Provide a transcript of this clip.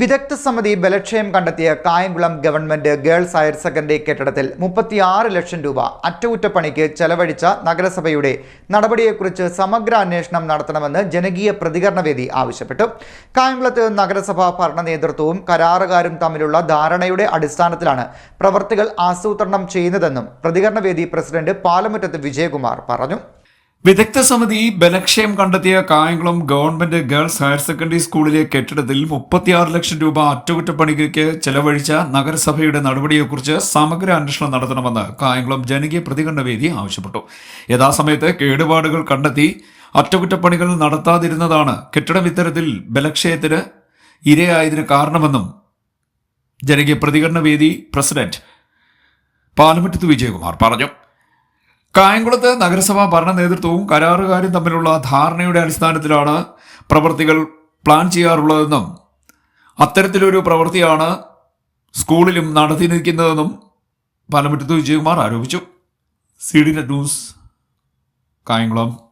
വിദഗ്ധ സമിതി ബലക്ഷയം കണ്ടെത്തിയ Kayamkulam government girls higher secondary കെട്ടിടത്തിൽ മുപ്പത്തിയാറ് ലക്ഷം രൂപ അറ്റകുറ്റപ്പണിക്ക് ചെലവഴിച്ച നഗരസഭയുടെ നടപടിയെക്കുറിച്ച് സമഗ്ര അന്വേഷണം നടത്തണമെന്ന് ജനകീയ പ്രതികരണ വേദി ആവശ്യപ്പെട്ടു. കായംകുളത്ത് നഗരസഭാ ഭരണ നേതൃത്വവും കരാറുകാരും തമ്മിലുള്ള ധാരണയുടെ അടിസ്ഥാനത്തിലാണ് പ്രവർത്തികൾ ആസൂത്രണം ചെയ്യുന്നതെന്നും പ്രതികരണ വേദി പ്രസിഡന്റ് പാലമുറ്റത്ത് വിജയകുമാർ പറഞ്ഞു. വിദഗ്ധ സമിതി ബലക്ഷയം കണ്ടെത്തിയ Kayamkulam government girls higher secondary സ്കൂളിലെ കെട്ടിടത്തിൽ മുപ്പത്തിയാറ് ലക്ഷം രൂപ അറ്റകുറ്റപ്പണിക്ക് ചെലവഴിച്ച നഗരസഭയുടെ നടപടിയെക്കുറിച്ച് സമഗ്ര അന്വേഷണം നടത്തണമെന്ന് കായംകുളം ജനകീയ പ്രതികരണ വേദി ആവശ്യപ്പെട്ടു. യഥാസമയത്ത് കേടുപാടുകൾ കണ്ടെത്തി അറ്റകുറ്റപ്പണികൾ നടത്താതിരുന്നതാണ് കെട്ടിടം ഇത്തരത്തിൽ ബലക്ഷയത്തിന് ഇരയായതിന് കാരണമെന്നും ജനകീയ പ്രതികരണ വേദി പ്രസിഡന്റ് പാലമുറ്റത്ത് വിജയകുമാർ പറഞ്ഞു. കായംകുളത്ത് നഗരസഭാ ഭരണ നേതൃത്വവും കരാറുകാരും തമ്മിലുള്ള ധാരണയുടെ അടിസ്ഥാനത്തിലാണ് പ്രവൃത്തികൾ പ്ലാൻ ചെയ്യാറുള്ളതെന്നും അത്തരത്തിലൊരു പ്രവൃത്തിയാണ് സ്കൂളിലും നടത്തി നിൽക്കുന്നതെന്നും പാലമുറ്റത്ത് വിജയകുമാർ ആരോപിച്ചു. C D net news Kayamkulam.